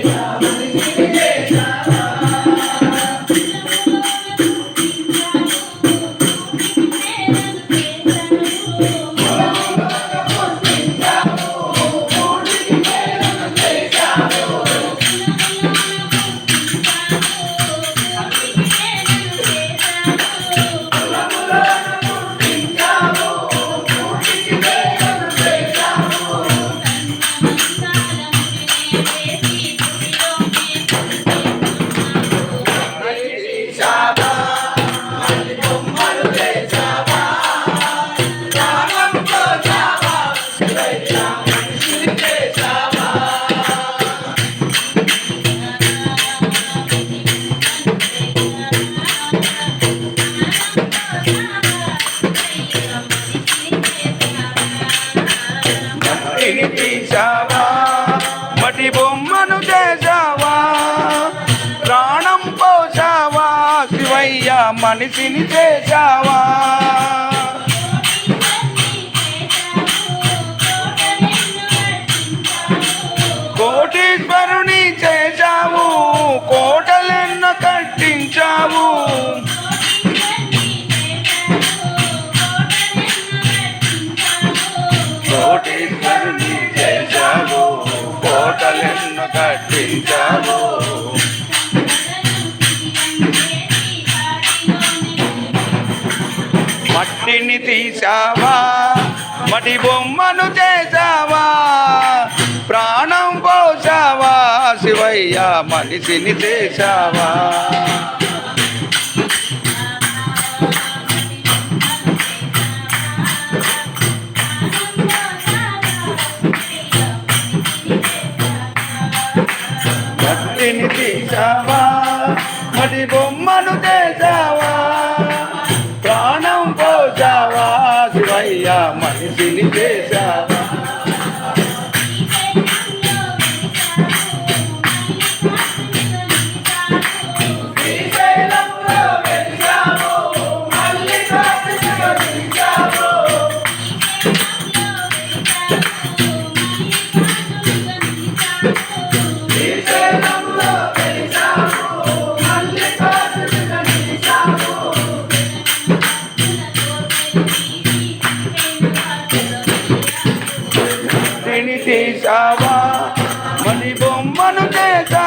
Obrigada. మట్టిని తీసావా మటి బొమ్మను చేసావా ప్రాణం పోసావా శివయ్య మనిషిని చేసావా కోటీశ్వరుని చేశావు కోటలెన్నో కట్టించావు మట్టిని తీసావా మటి బొమ్మను చేసావా ప్రాణం పోసావా శివయ్య మనిషిని చేసావా మట్టిని తీసావా మటి బొమ్మను చేసావా చేశావా? మణి బొమ్మను చేసావా